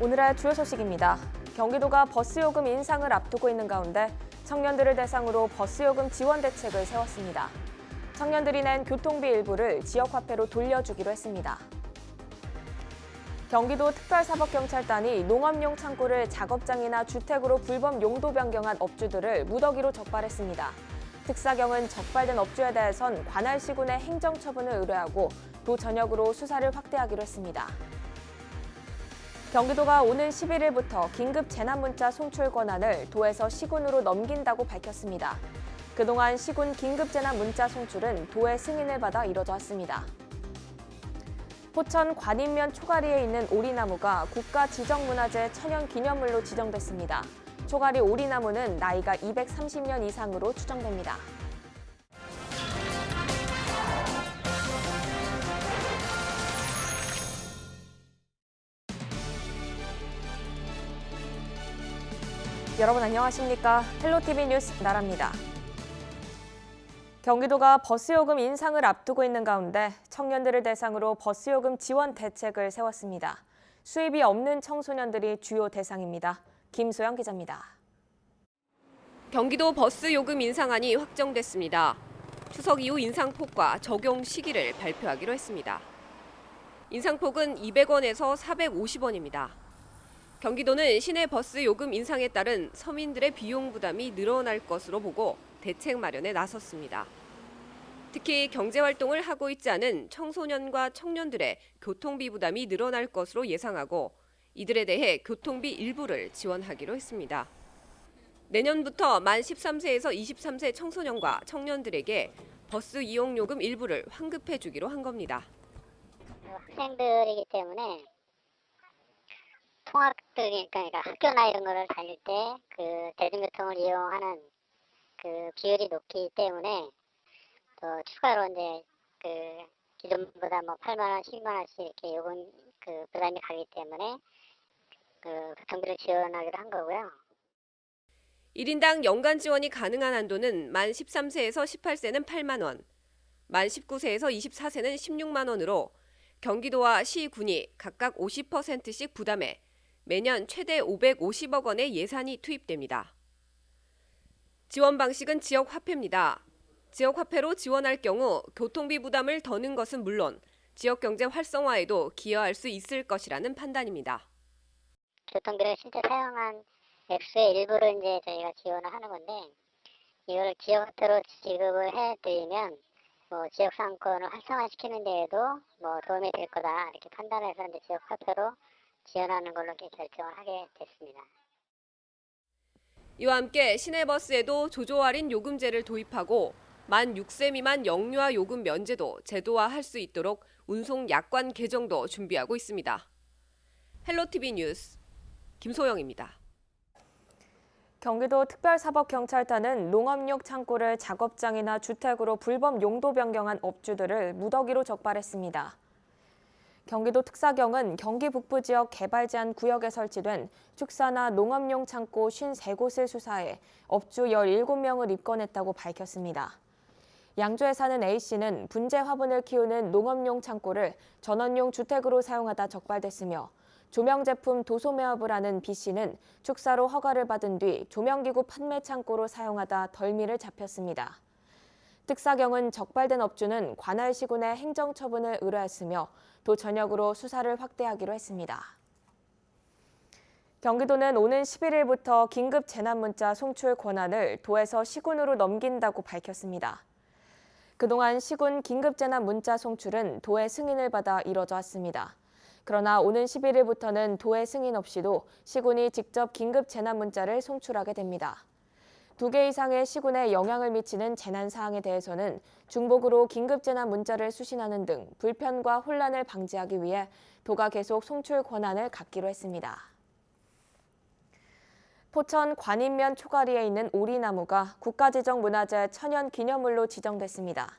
오늘의 주요 소식입니다. 경기도가 버스 요금 인상을 앞두고 있는 가운데 청년들을 대상으로 버스 요금 지원 대책을 세웠습니다. 청년들이 낸 교통비 일부를 지역 화폐로 돌려주기로 했습니다. 경기도 특별사법경찰단이 농업용 창고를 작업장이나 주택으로 불법 용도 변경한 업주들을 무더기로 적발했습니다. 특사경은 적발된 업주에 대해선 관할 시군에 행정처분을 의뢰하고 도 전역으로 수사를 확대하기로 했습니다. 경기도가 오는 11일부터 긴급 재난문자 송출 권한을 도에서 시군으로 넘긴다고 밝혔습니다. 그동안 시군 긴급 재난 문자 송출은 도의 승인을 받아 이뤄져 왔습니다. 포천 관인면 초가리에 있는 오리나무가 국가 지정문화재 천연 기념물로 지정됐습니다. 초가리 오리나무는 나이가 230년 이상으로 추정됩니다. 여러분 안녕하십니까? 헬로티비 뉴스 나라입니다. 경기도가 버스 요금 인상을 앞두고 있는 가운데 청년들을 대상으로 버스 요금 지원 대책을 세웠습니다. 수입이 없는 청소년들이 주요 대상입니다. 김소영 기자입니다. 경기도 버스 요금 인상안이 확정됐습니다. 추석 이후 인상폭과 적용 시기를 발표하기로 했습니다. 인상폭은 200원에서 450원입니다. 경기도는 시내 버스 요금 인상에 따른 서민들의 비용 부담이 늘어날 것으로 보고 대책 마련에 나섰습니다. 특히 경제 활동을 하고 있지 않은 청소년과 청년들의 교통비 부담이 늘어날 것으로 예상하고 이들에 대해 교통비 일부를 지원하기로 했습니다. 내년부터 만 13세에서 23세 청소년과 청년들에게 버스 이용 요금 일부를 환급해 주기로 한 겁니다. 학생들이기 때문에 통학들 그러니까 학교나 이런 거를 다닐 때 그 대중교통을 이용하는 그 비율이 높기 때문에 또 추가로 이제 그 기존보다 뭐 8만 원, 10만 원씩 이렇게 요금 그 부담이 가기 때문에 그 교통비를 지원하기로 한 거고요. 1인당 연간 지원이 가능한 한도는 만 13세에서 18세는 8만 원, 만 19세에서 24세는 16만 원으로 경기도와 시 군이 각각 50%씩 부담해 매년 최대 550억 원의 예산이 투입됩니다. 지원 방식은 지역 화폐입니다. 지역 화폐로 지원할 경우 교통비 부담을 더는 것은 물론 지역 경제 활성화에도 기여할 수 있을 것이라는 판단입니다. 교통비를 실제 사용한 액수의 일부를 이제 저희가 지원을 하는 건데 이걸 지역 화폐로 지급을 해드리면 뭐 지역 상권을 활성화시키는 데에도 뭐 도움이 될 거다 이렇게 판단해서 이제 지역 화폐로 지원하는 걸로 결정을 하게 됐습니다. 이와 함께 시내버스에도 조조 할인 요금제를 도입하고 만 6세 미만 영유아 요금 면제도 제도화할 수 있도록 운송 약관 개정도 준비하고 있습니다. 헬로티비 뉴스 김소영입니다. 경기도 특별사법경찰단은 농업용 창고를 작업장이나 주택으로 불법 용도 변경한 업주들을 무더기로 적발했습니다. 경기도 특사경은 경기 북부 지역 개발 제한 구역에 설치된 축사나 농업용 창고 53곳을 수사해 업주 17명을 입건했다고 밝혔습니다. 양주에 사는 A씨는 분재 화분을 키우는 농업용 창고를 전원용 주택으로 사용하다 적발됐으며 조명 제품 도소 매업을 하는 B씨는 축사로 허가를 받은 뒤 조명기구 판매 창고로 사용하다 덜미를 잡혔습니다. 특사경은 적발된 업주는 관할 시군에 행정 처분을 의뢰했으며 도 전역으로 수사를 확대하기로 했습니다. 경기도는 오는 11일부터 긴급 재난문자 송출 권한을 도에서 시군으로 넘긴다고 밝혔습니다. 그동안 시군 긴급재난 문자 송출은 도의 승인을 받아 이뤄져 왔습니다. 그러나 오는 11일부터는 도의 승인 없이도 시군이 직접 긴급 재난 문자를 송출하게 됩니다. 두 개 이상의 시군에 영향을 미치는 재난 사항에 대해서는 중복으로 긴급 재난 문자를 수신하는 등 불편과 혼란을 방지하기 위해 도가 계속 송출 권한을 갖기로 했습니다. 포천 관인면 초가리에 있는 오리나무가 국가지정 문화재 천연 기념물로 지정됐습니다.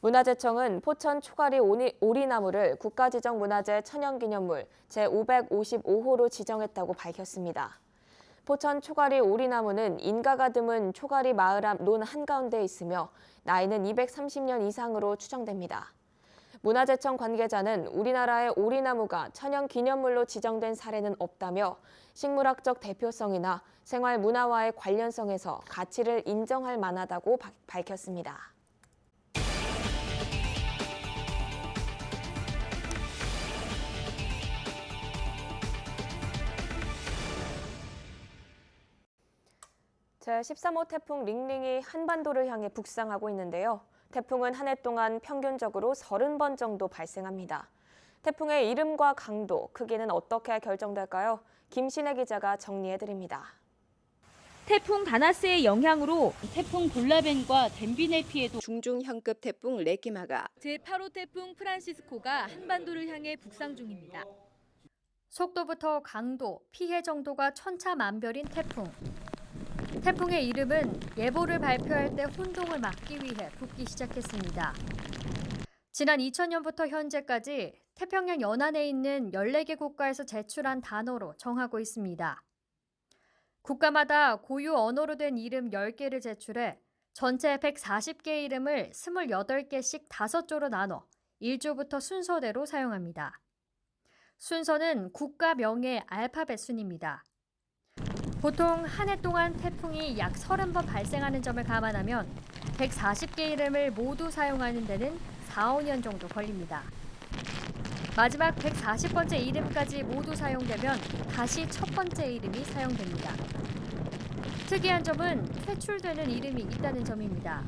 문화재청은 포천 초가리 오리나무를 국가지정 문화재 천연기념물 제555호로 지정했다고 밝혔습니다. 포천 초가리 오리나무는 인가가 드문 초가리 마을 앞 논 한가운데 있으며 나이는 230년 이상으로 추정됩니다. 문화재청 관계자는 우리나라의 오리나무가 천연 기념물로 지정된 사례는 없다며 식물학적 대표성이나 생활 문화와의 관련성에서 가치를 인정할 만하다고 바- 밝혔습니다. 제13호 태풍 링링이 한반도를 향해 북상하고 있는데요. 태풍은 한 해 동안 평균적으로 30번 정도 발생합니다. 태풍의 이름과 강도, 크기는 어떻게 결정될까요? 김신혜 기자가 정리해드립니다. 태풍 다나스의 영향으로 태풍 볼라벤과 덴빈의 피해도 중중형급 태풍 레기마가 제8호 태풍 프란시스코가 한반도를 향해 북상 중입니다. 속도부터 강도, 피해 정도가 천차만별인 태풍. 태풍의 이름은 예보를 발표할 때 혼동을 막기 위해 붙기 시작했습니다. 지난 2000년부터 현재까지 태평양 연안에 있는 14개 국가에서 제출한 단어로 정하고 있습니다. 국가마다 고유 언어로 된 이름 10개를 제출해 전체 140개의 이름을 28개씩 5조로 나눠 1조부터 순서대로 사용합니다. 순서는 국가 명의 알파벳 순입니다. 보통 한 해 동안 태풍이 약 30번 발생하는 점을 감안하면 140개 이름을 모두 사용하는 데는 4, 5년 정도 걸립니다. 마지막 140번째 이름까지 모두 사용되면 다시 첫 번째 이름이 사용됩니다. 특이한 점은 퇴출되는 이름이 있다는 점입니다.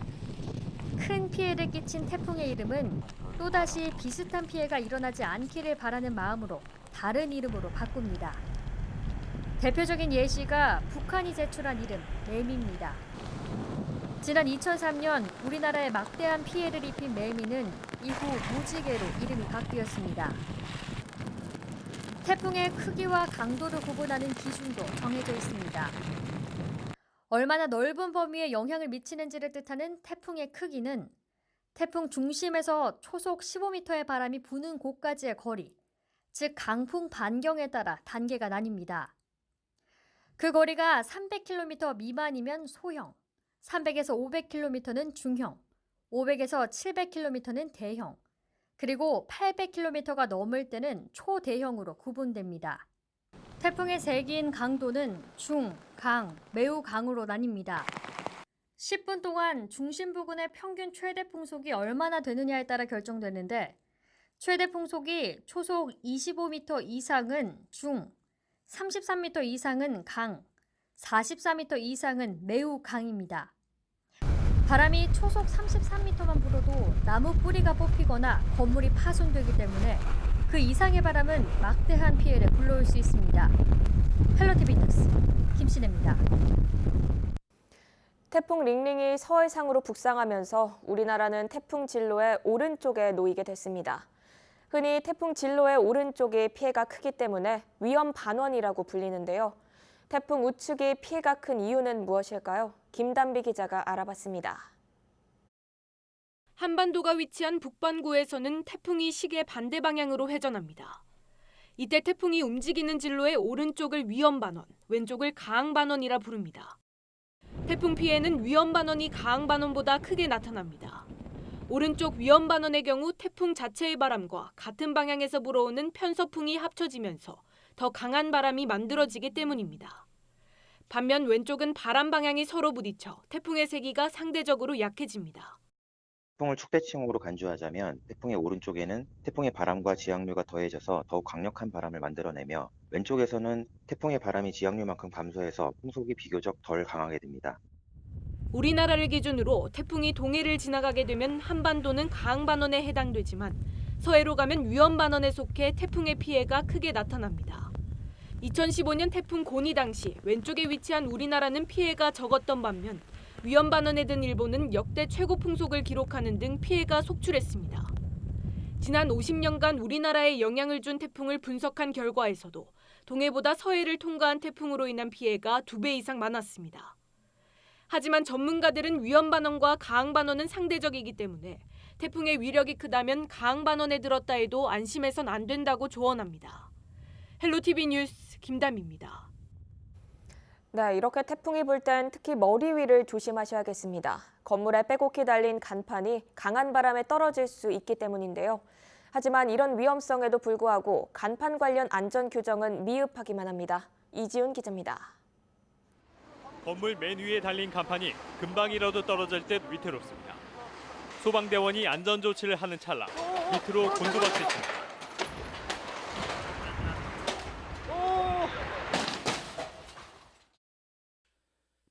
큰 피해를 끼친 태풍의 이름은 또다시 비슷한 피해가 일어나지 않기를 바라는 마음으로 다른 이름으로 바꿉니다. 대표적인 예시가 북한이 제출한 이름 매미입니다. 지난 2003년 우리나라에 막대한 피해를 입힌 매미는 이후 무지개로 이름이 바뀌었습니다. 태풍의 크기와 강도를 구분하는 기준도 정해져 있습니다. 얼마나 넓은 범위에 영향을 미치는지를 뜻하는 태풍의 크기는 태풍 중심에서 초속 15m의 바람이 부는 곳까지의 거리, 즉 강풍 반경에 따라 단계가 나뉩니다. 그 거리가 300km 미만이면 소형, 300에서 500km는 중형, 500에서 700km는 대형, 그리고 800km가 넘을 때는 초대형으로 구분됩니다. 태풍의 세기인 강도는 중, 강, 매우 강으로 나뉩니다. 10분 동안 중심 부근의 평균 최대 풍속이 얼마나 되느냐에 따라 결정되는데 최대 풍속이 초속 25m 이상은 중, 33m 이상은 강, 44m 이상은 매우 강입니다. 바람이 초속 33m만 불어도 나무 뿌리가 뽑히거나 건물이 파손되기 때문에 그 이상의 바람은 막대한 피해를 불러올 수 있습니다. 헬로티비 뉴스 김신혜입니다. 태풍 링링이 서해상으로 북상하면서 우리나라는 태풍 진로의 오른쪽에 놓이게 됐습니다. 흔히 태풍 진로의 오른쪽이 피해가 크기 때문에 위험 반원이라고 불리는데요. 태풍 우측이 피해가 큰 이유는 무엇일까요? 김단비 기자가 알아봤습니다. 한반도가 위치한 북반구에서는 태풍이 시계 반대 방향으로 회전합니다. 이때 태풍이 움직이는 진로의 오른쪽을 위험 반원, 왼쪽을 강항 반원이라 부릅니다. 태풍 피해는 위험 반원이 강항 반원보다 크게 나타납니다. 오른쪽 위험 반원의 경우 태풍 자체의 바람과 같은 방향에서 불어오는 편서풍이 합쳐지면서 더 강한 바람이 만들어지기 때문입니다. 반면 왼쪽은 바람 방향이 서로 부딪혀 태풍의 세기가 상대적으로 약해집니다. 태풍을 축대칭으로 간주하자면 태풍의 오른쪽에는 태풍의 바람과 지향류가 더해져서 더욱 강력한 바람을 만들어내며 왼쪽에서는 태풍의 바람이 지향류만큼 감소해서 풍속이 비교적 덜 강하게 됩니다. 우리나라를 기준으로 태풍이 동해를 지나가게 되면 한반도는 강반원에 해당되지만 서해로 가면 위험반원에 속해 태풍의 피해가 크게 나타납니다. 2015년 태풍 고니 당시 왼쪽에 위치한 우리나라는 피해가 적었던 반면 위험반원에 든 일본은 역대 최고 풍속을 기록하는 등 피해가 속출했습니다. 지난 50년간 우리나라에 영향을 준 태풍을 분석한 결과에서도 동해보다 서해를 통과한 태풍으로 인한 피해가 두 배 이상 많았습니다. 하지만 전문가들은 위험반원과 강반원은 상대적이기 때문에 태풍의 위력이 크다면 강반원에 들었다 해도 안심해선 안 된다고 조언합니다. 헬로티비 뉴스 김담입니다. 네, 이렇게 태풍이 불 땐 특히 머리 위를 조심하셔야겠습니다. 건물에 빼곡히 달린 간판이 강한 바람에 떨어질 수 있기 때문인데요. 하지만 이런 위험성에도 불구하고 간판 관련 안전 규정은 미흡하기만 합니다. 이지훈 기자입니다. 건물 맨 위에 달린 간판이 금방이라도 떨어질 듯 위태롭습니다. 소방대원이 안전 조치를 하는 찰나 밑으로 곤두박질 칩니다.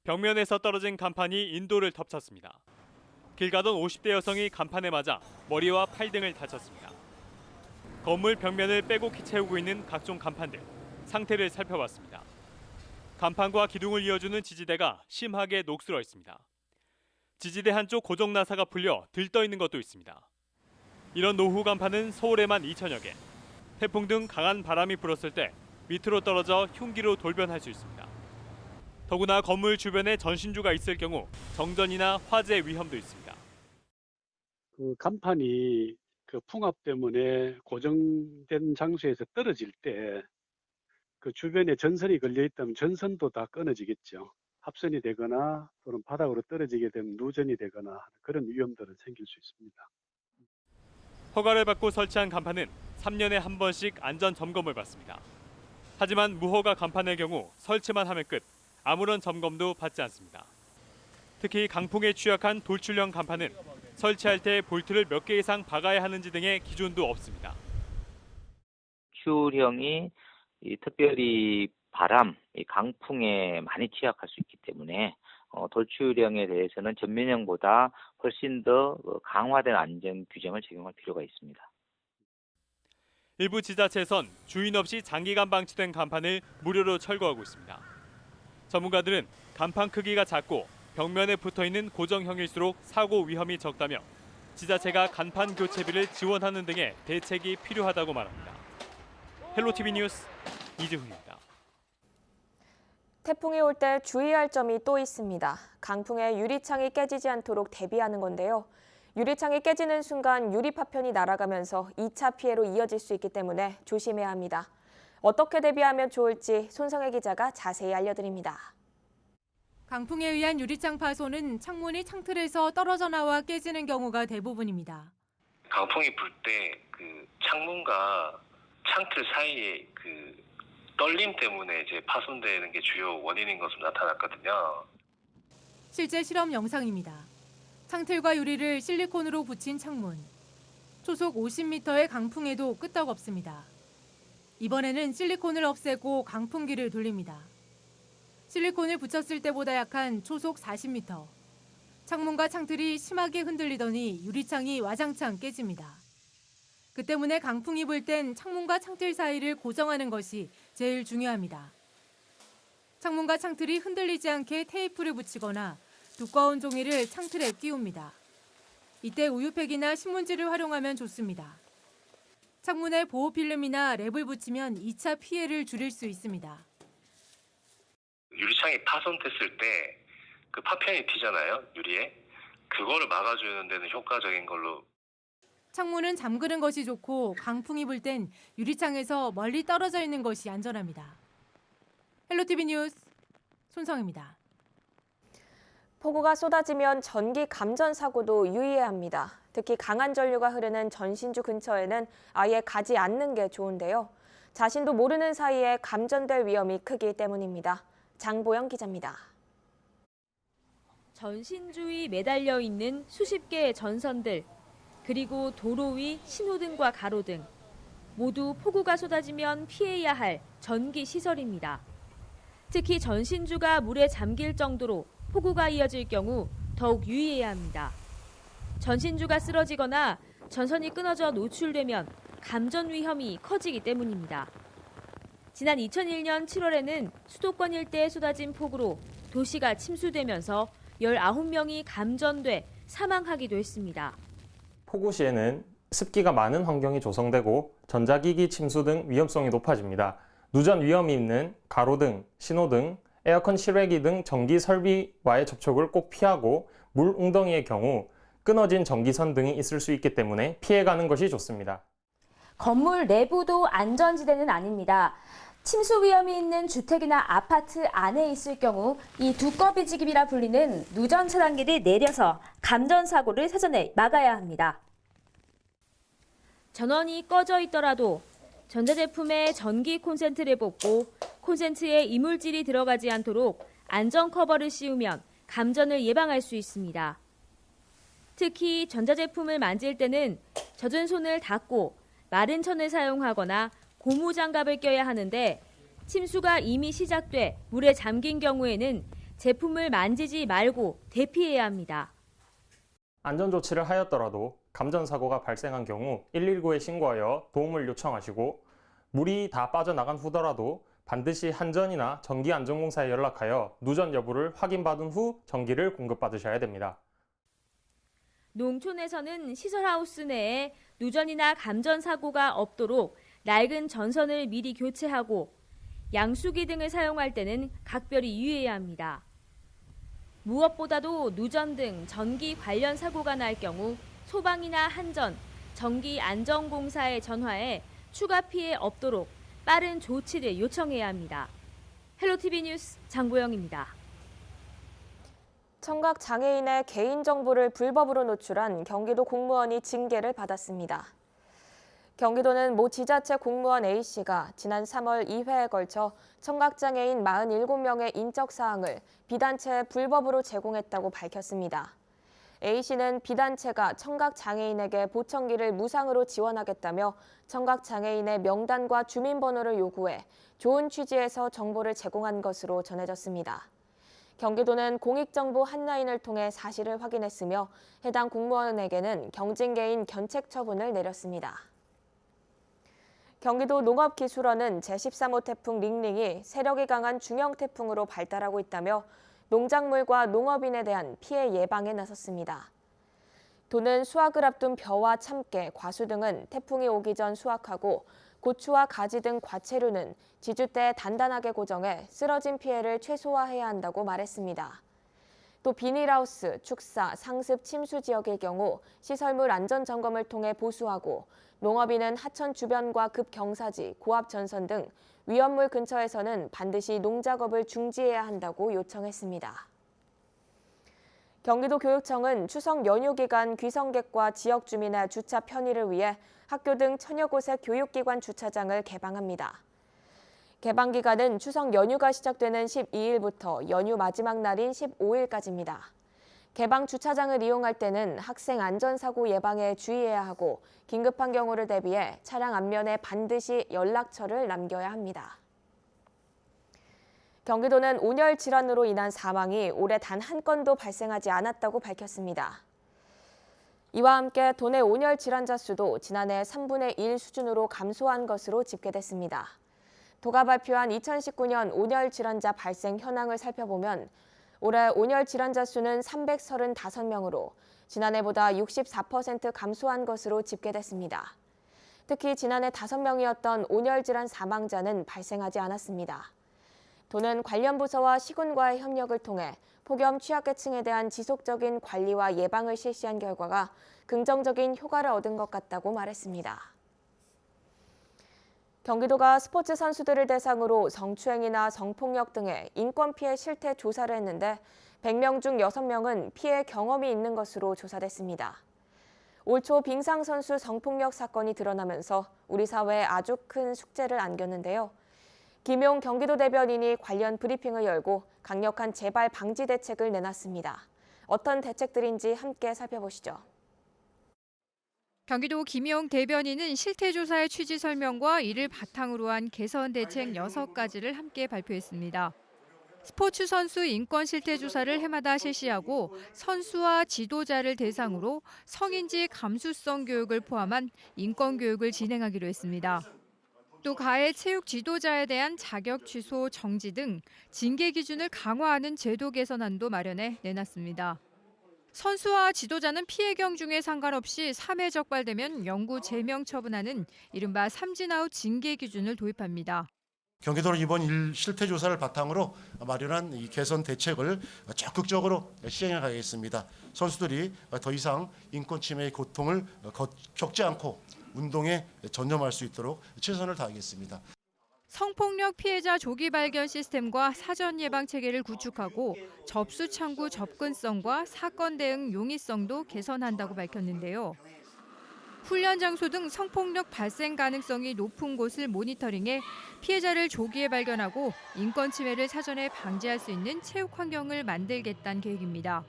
벽면에서 떨어진 간판이 인도를 덮쳤습니다. 길 가던 50대 여성이 간판에 맞아 머리와 팔 등을 다쳤습니다. 건물 벽면을 빼곡히 채우고 있는 각종 간판들 상태를 살펴봤습니다. 간판과 기둥을 이어주는 지지대가 심하게 녹슬어 있습니다. 지지대 한쪽 고정 나사가 풀려 들떠 있는 것도 있습니다. 이런 노후 간판은 서울에만 2천여 개. 태풍 등 강한 바람이 불었을 때 밑으로 떨어져 흉기로 돌변할 수 있습니다. 더구나 건물 주변에 전신주가 있을 경우 정전이나 화재 위험도 있습니다. 그 간판이 그 풍압 때문에 고정된 장소에서 떨어질 때 그 주변에 전선이 걸려 있다면 전선도 다 끊어지겠죠. 합선이 되거나 또는 바닥으로 떨어지게 되면 누전이 되거나 그런 위험들은 생길 수 있습니다. 허가를 받고 설치한 간판은 3년에 한 번씩 안전 점검을 받습니다. 하지만 무허가 간판의 경우 설치만 하면 끝, 아무런 점검도 받지 않습니다. 특히 강풍에 취약한 돌출형 간판은 설치할 때 볼트를 몇 개 이상 박아야 하는지 등의 기준도 없습니다. 큐형이 이 특별히 바람, 이 강풍에 많이 취약할 수 있기 때문에 어, 돌출형에 대해서는 전면형보다 훨씬 더 어, 강화된 안전 규정을 적용할 필요가 있습니다. 일부 지자체에선 주인 없이 장기간 방치된 간판을 무료로 철거하고 있습니다. 전문가들은 간판 크기가 작고 벽면에 붙어 있는 고정형일수록 사고 위험이 적다며 지자체가 간판 교체비를 지원하는 등의 대책이 필요하다고 말합니다. 헬로티비 뉴스 이지훈입니다. 태풍이 올 때 주의할 점이 또 있습니다. 강풍에 유리창이 깨지지 않도록 대비하는 건데요. 유리창이 깨지는 순간 유리 파편이 날아가면서 2차 피해로 이어질 수 있기 때문에 조심해야 합니다. 어떻게 대비하면 좋을지 손성혜 기자가 자세히 알려드립니다. 강풍에 의한 유리창 파손은 창문이 창틀에서 떨어져 나와 깨지는 경우가 대부분입니다. 강풍이 불 때 그 창문과 창틀 사이에 그 떨림 때문에 이제 파손되는 게 주요 원인인 것으로 나타났거든요. 실제 실험 영상입니다. 창틀과 유리를 실리콘으로 붙인 창문. 초속 50m의 강풍에도 끄떡없습니다. 이번에는 실리콘을 없애고 강풍기를 돌립니다. 실리콘을 붙였을 때보다 약한 초속 40m. 창문과 창틀이 심하게 흔들리더니 유리창이 와장창 깨집니다. 그 때문에 강풍이 불 땐 창문과 창틀 사이를 고정하는 것이 제일 중요합니다. 창문과 창틀이 흔들리지 않게 테이프를 붙이거나 두꺼운 종이를 창틀에 끼웁니다. 이때 우유팩이나 신문지를 활용하면 좋습니다. 창문에 보호 필름이나 랩을 붙이면 2차 피해를 줄일 수 있습니다. 유리창이 파손됐을 때 그 파편이 튀잖아요, 유리에. 그거를 막아주는 데는 효과적인 걸로 창문은 잠그는 것이 좋고 강풍이 불 땐 유리창에서 멀리 떨어져 있는 것이 안전합니다. 헬로티비 뉴스 손성입니다. 폭우가 쏟아지면 전기 감전 사고도 유의해야 합니다. 특히 강한 전류가 흐르는 전신주 근처에는 아예 가지 않는 게 좋은데요. 자신도 모르는 사이에 감전될 위험이 크기 때문입니다. 장보영 기자입니다. 전신주위 매달려 있는 수십 개의 전선들, 그리고 도로 위 신호등과 가로등, 모두 폭우가 쏟아지면 피해야 할 전기 시설입니다. 특히 전신주가 물에 잠길 정도로 폭우가 이어질 경우 더욱 유의해야 합니다. 전신주가 쓰러지거나 전선이 끊어져 노출되면 감전 위험이 커지기 때문입니다. 지난 2001년 7월에는 수도권 일대에 쏟아진 폭우로 도시가 침수되면서 19명이 감전돼 사망하기도 했습니다. 폭우 시에는 습기가 많은 환경이 조성되고 전자기기 침수 등 위험성이 높아집니다. 누전 위험이 있는 가로등, 신호등, 에어컨 실외기 등 전기 설비와의 접촉을 꼭 피하고 물 웅덩이의 경우 끊어진 전기선 등이 있을 수 있기 때문에 피해가는 것이 좋습니다. 건물 내부도 안전지대는 아닙니다. 침수 위험이 있는 주택이나 아파트 안에 있을 경우 이 두꺼비 지급이라 불리는 누전 차단기를 내려서 감전 사고를 사전에 막아야 합니다. 전원이 꺼져 있더라도 전자제품에 전기 콘센트를 뽑고 콘센트에 이물질이 들어가지 않도록 안전 커버를 씌우면 감전을 예방할 수 있습니다. 특히 전자제품을 만질 때는 젖은 손을 닦고 마른 천을 사용하거나 고무 장갑을 껴야 하는데 침수가 이미 시작돼 물에 잠긴 경우에는 제품을 만지지 말고 대피해야 합니다. 안전 조치를 하였더라도 감전 사고가 발생한 경우 119에 신고하여 도움을 요청하시고 물이 다 빠져나간 후더라도 반드시 한전이나 전기안전공사에 연락하여 누전 여부를 확인받은 후 전기를 공급받으셔야 됩니다. 농촌에서는 시설하우스 내에 누전이나 감전 사고가 없도록 낡은 전선을 미리 교체하고 양수기 등을 사용할 때는 각별히 유의해야 합니다. 무엇보다도 누전 등 전기 관련 사고가 날 경우 소방이나 한전, 전기 안전공사에 전화해 추가 피해 없도록 빠른 조치를 요청해야 합니다. 헬로티비 뉴스 장보영입니다. 청각 장애인의 개인정보를 불법으로 노출한 경기도 공무원이 징계를 받았습니다. 경기도는 모 지자체 공무원 A씨가 지난 3월 2회에 걸쳐 청각장애인 47명의 인적사항을 비단체에 불법으로 제공했다고 밝혔습니다. A씨는 비단체가 청각장애인에게 보청기를 무상으로 지원하겠다며 청각장애인의 명단과 주민번호를 요구해 좋은 취지에서 정보를 제공한 것으로 전해졌습니다. 경기도는 공익정보 한라인을 통해 사실을 확인했으며 해당 공무원에게는 경징계인 견책 처분을 내렸습니다. 경기도 농업기술원은 제13호 태풍 링링이 세력이 강한 중형 태풍으로 발달하고 있다며 농작물과 농업인에 대한 피해 예방에 나섰습니다. 도는 수확을 앞둔 벼와 참깨, 과수 등은 태풍이 오기 전 수확하고 고추와 가지 등 과채류는 지주 때 단단하게 고정해 쓰러진 피해를 최소화해야 한다고 말했습니다. 또 비닐하우스, 축사, 상습 침수 지역의 경우 시설물 안전 점검을 통해 보수하고 농업인은 하천 주변과 급경사지, 고압 전선 등 위험물 근처에서는 반드시 농작업을 중지해야 한다고 요청했습니다. 경기도 교육청은 추석 연휴 기간 귀성객과 지역 주민의 주차 편의를 위해 학교 등 천여 곳의 교육기관 주차장을 개방합니다. 개방 기간은 추석 연휴가 시작되는 12일부터 연휴 마지막 날인 15일까지입니다. 개방 주차장을 이용할 때는 학생 안전사고 예방에 주의해야 하고 긴급한 경우를 대비해 차량 앞면에 반드시 연락처를 남겨야 합니다. 경기도는 온열 질환으로 인한 사망이 올해 단 한 건도 발생하지 않았다고 밝혔습니다. 이와 함께 도내 온열 질환자 수도 지난해 3분의 1 수준으로 감소한 것으로 집계됐습니다. 도가 발표한 2019년 온열 질환자 발생 현황을 살펴보면 올해 온열 질환자 수는 335명으로 지난해보다 64% 감소한 것으로 집계됐습니다. 특히 지난해 5명이었던 온열 질환 사망자는 발생하지 않았습니다. 도는 관련 부서와 시군과의 협력을 통해 폭염 취약계층에 대한 지속적인 관리와 예방을 실시한 결과가 긍정적인 효과를 얻은 것 같다고 말했습니다. 경기도가 스포츠 선수들을 대상으로 성추행이나 성폭력 등의 인권 피해 실태 조사를 했는데 100명 중 6명은 피해 경험이 있는 것으로 조사됐습니다. 올 초 빙상 선수 성폭력 사건이 드러나면서 우리 사회에 아주 큰 숙제를 안겼는데요. 김용 경기도 대변인이 관련 브리핑을 열고 강력한 재발 방지 대책을 내놨습니다. 어떤 대책들인지 함께 살펴보시죠. 경기도 김용 대변인은 실태조사의 취지 설명과 이를 바탕으로 한 개선 대책 6가지를 함께 발표했습니다. 스포츠 선수 인권 실태 조사를 해마다 실시하고 선수와 지도자를 대상으로 성인지 감수성 교육을 포함한 인권 교육을 진행하기로 했습니다. 또 가해 체육 지도자에 대한 자격 취소, 정지 등 징계 기준을 강화하는 제도 개선안도 마련해 내놨습니다. 선수와 지도자는 피해경 중에 상관없이 3회 적발되면 영구 제명 처분하는 이른바 삼진아웃 징계 기준을 도입합니다. 경기도는 이번 일 실태 조사를 바탕으로 마련한 이 개선 대책을 적극적으로 시행해 가겠습니다. 선수들이 더 이상 인권 침해의 고통을 겪지 않고 운동에 전념할 수 있도록 최선을 다하겠습니다. 성폭력 피해자 조기 발견 시스템과 사전 예방 체계를 구축하고 접수 창구 접근성과 사건 대응 용이성도 개선한다고 밝혔는데요. 훈련 장소 등 성폭력 발생 가능성이 높은 곳을 모니터링해 피해자를 조기에 발견하고 인권 침해를 사전에 방지할 수 있는 체육 환경을 만들겠다는 계획입니다.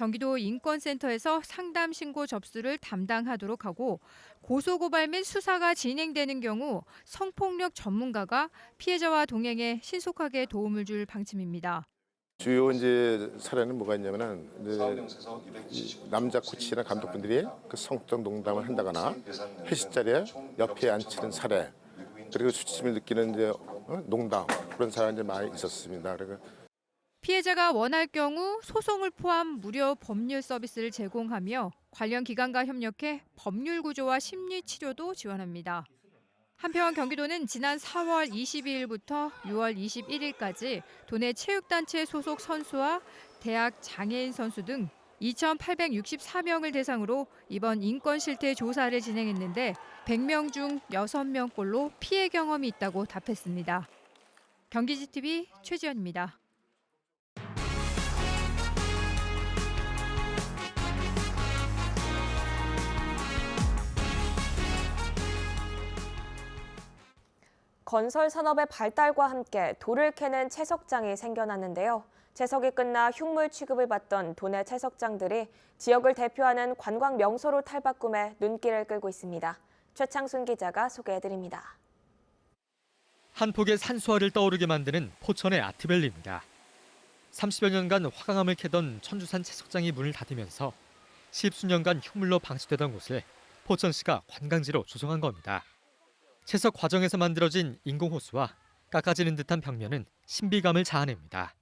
경기도 인권센터에서 상담 신고 접수를 담당하도록 하고 고소 고발 및 수사가 진행되는 경우 성폭력 전문가가 피해자와 동행에 신속하게 도움을 줄 방침입니다. 주요 이제 사례는 뭐가 있냐면은 남자 코치나 감독분들이 그 성적 농담을 한다거나 회식 자리에 옆에 앉히는 사례 그리고 수치심을 느끼는 이제 어? 농담 그런 사례가 이제 많이 있었습니다. 그리고 피해자가 원할 경우 소송을 포함 무료 법률 서비스를 제공하며 관련 기관과 협력해 법률 구조와 심리 치료도 지원합니다. 한편 경기도는 지난 4월 22일부터 6월 21일까지 도내 체육단체 소속 선수와 대학 장애인 선수 등 2,864명을 대상으로 이번 인권 실태 조사를 진행했는데 100명 중 6명꼴로 피해 경험이 있다고 답했습니다. 경기지TV 최지연입니다. 건설 산업의 발달과 함께 돌을 캐는 채석장이 생겨났는데요. 채석이 끝나 흉물 취급을 받던 도내 채석장들이 지역을 대표하는 관광 명소로 탈바꿈해 눈길을 끌고 있습니다. 최창순 기자가 소개해드립니다. 한 폭의 산수화를 떠오르게 만드는 포천의 아트밸리입니다. 30여 년간 화강암을 캐던 천주산 채석장이 문을 닫으면서 십수년간 흉물로 방치되던 곳을 포천시가 관광지로 조성한 겁니다. 채석 과정에서 만들어진 인공호수와 깎아지는 듯한 벽면은 신비감을 자아냅니다.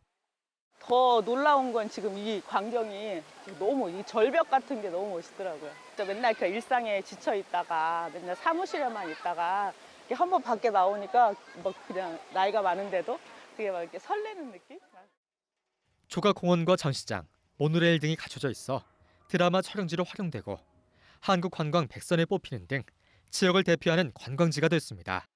더 놀라운 건 지금 이 광경이 너무 이 절벽 같은 게 너무 멋있더라고요. 진짜 맨날 그 일상에 지쳐 있다가 맨날 사무실에만 있다가 이렇게 한번 밖에 나오니까 막 그냥 나이가 많은데도 되게 막 이렇게 설레는 느낌? 조각공원과 전시장, 모노레일 등이 갖춰져 있어 드라마 촬영지로 활용되고 한국 관광 백선에 뽑히는 등 지역을 대표하는 관광지가 됐습니다.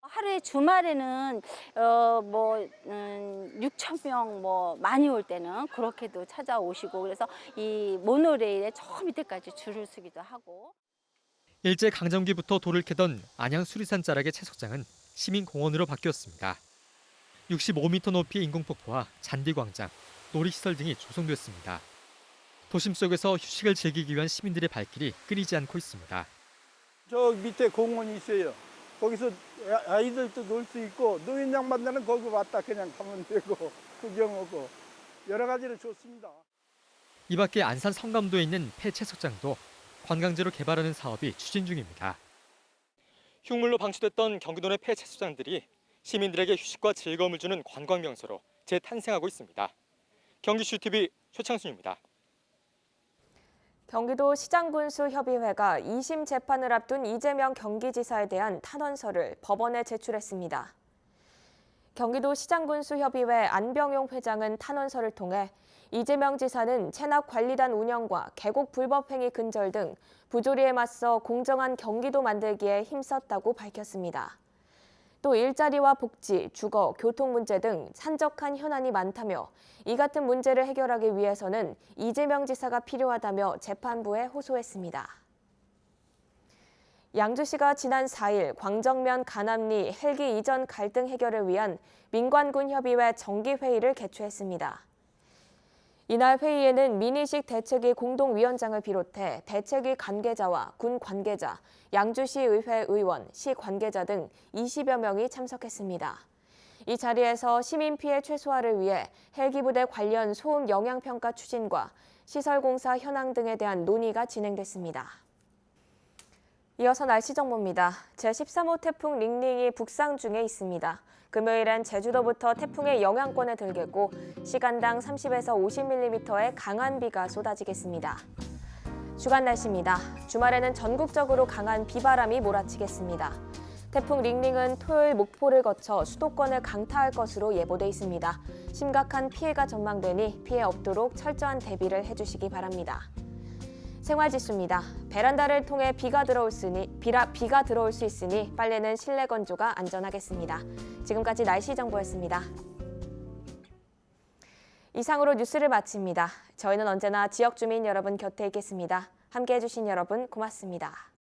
하루에 주말에는 어뭐 음, 6천 명 뭐 많이 올 때는 그렇게도 찾아오시고 그래서 이 모노레일에 저 밑에까지 줄을 서기도 하고 일제 강점기부터 돌을 캐던 안양 수리산 자락의 채석장은 시민공원으로 바뀌었습니다. 65m 높이의 인공폭포와 잔디광장, 놀이시설 등이 조성됐습니다. 도심 속에서 휴식을 즐기기 위한 시민들의 발길이 끊이지 않고 있습니다. 저 밑에 공원이 있어요. 거기서 아- 아이들도 놀 수 있고 노인 양반들은 거기 왔다 그냥 가면 되고 구경하고 여러 가지로 좋습니다. 이 밖에 안산 성감도에 있는 폐채석장도 관광지로 개발하는 사업이 추진 중입니다. 흉물로 방치됐던 경기도 내 폐채석장들이 시민들에게 휴식과 즐거움을 주는 관광 명소로 재탄생하고 있습니다. 경기슈 TV 최창순입니다. 경기도 시장군수협의회가 2심 재판을 앞둔 이재명 경기지사에 대한 탄원서를 법원에 제출했습니다. 경기도 시장군수협의회 안병용 회장은 탄원서를 통해 이재명 지사는 체납관리단 운영과 계곡 불법행위 근절 등 부조리에 맞서 공정한 경기도 만들기에 힘썼다고 밝혔습니다. 또 일자리와 복지, 주거, 교통 문제 등 산적한 현안이 많다며 이 같은 문제를 해결하기 위해서는 이재명 지사가 필요하다며 재판부에 호소했습니다. 양주시가 지난 4일 광정면 간암리 헬기 이전 갈등 해결을 위한 민관군 협의회 정기회의를 개최했습니다. 이날 회의에는 민희식 대책위 공동위원장을 비롯해 대책위 관계자와 군 관계자, 양주시 의회 의원, 시 관계자 등 20여 명이 참석했습니다. 이 자리에서 시민 피해 최소화를 위해 헬기 부대 관련 소음 영향 평가 추진과 시설 공사 현황 등에 대한 논의가 진행됐습니다. 이어서 날씨 정보입니다. 제13호 태풍 링링이 북상 중에 있습니다. 금요일엔 제주도부터 태풍의 영향권에 들겠고 시간당 30에서 50mm의 강한 비가 쏟아지겠습니다. 주간 날씨입니다. 주말에는 전국적으로 강한 비바람이 몰아치겠습니다. 태풍 링링은 토요일 목포를 거쳐 수도권을 강타할 것으로 예보돼 있습니다. 심각한 피해가 전망되니 피해 없도록 철저한 대비를 해주시기 바랍니다. 생활지수입니다. 베란다를 통해 비가 들어올 쓰니 비라, 비가 들어올 수 있으니 빨래는 실내 건조가 안전하겠습니다. 지금까지 날씨 정보였습니다. 이상으로 뉴스를 마칩니다. 저희는 언제나 지역 주민 여러분 곁에 있겠습니다. 함께 해 주신 여러분 고맙습니다.